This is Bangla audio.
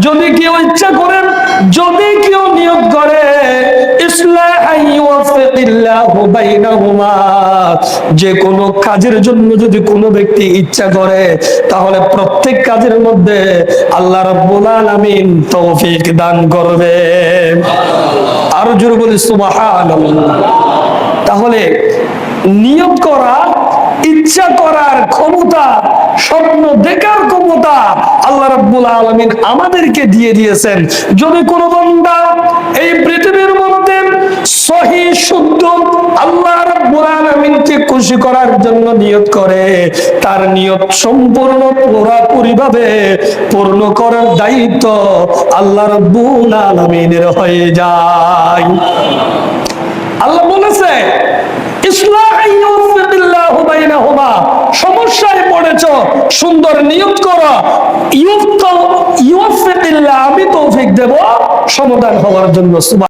যদি কেউ ইচ্ছা করেন যদি কেউ নিয়োগ করে যে কোনো কাজের জন্য যদি কোনো ব্যক্তি ইচ্ছা করে, তাহলে প্রত্যেক কাজের মধ্যে আল্লাহ রাব্বুল আলামিন তৌফিক দান করবে। আর জোরে বলি তাহলে নিয়োগ করা ইচ্ছা করার ক্ষমতা, স্বপ্ন দেখার ক্ষমতা আল্লাহ রাব্বুল আলামিন আমাদেরকে দিয়ে দিয়েছেন। যদি কোনো বান্দা এই পৃথিবীর মধ্যে সহি, শুদ্ধ আল্লাহ রাব্বুল আলামিনকে খুশি করার জন্য নিয়ত করে, তার নিয়ত সম্পূর্ণ পুরাপুরি ভাবে পূর্ণ করার দায়িত্ব আল্লাহ রাব্বুল আলামিনের হয়ে যায়। আল্লাহ বলেছে পড়েছ সুন্দর নিয়োগ করো। আমি তৌফিক দেব। সমাধান হওয়ার জন্য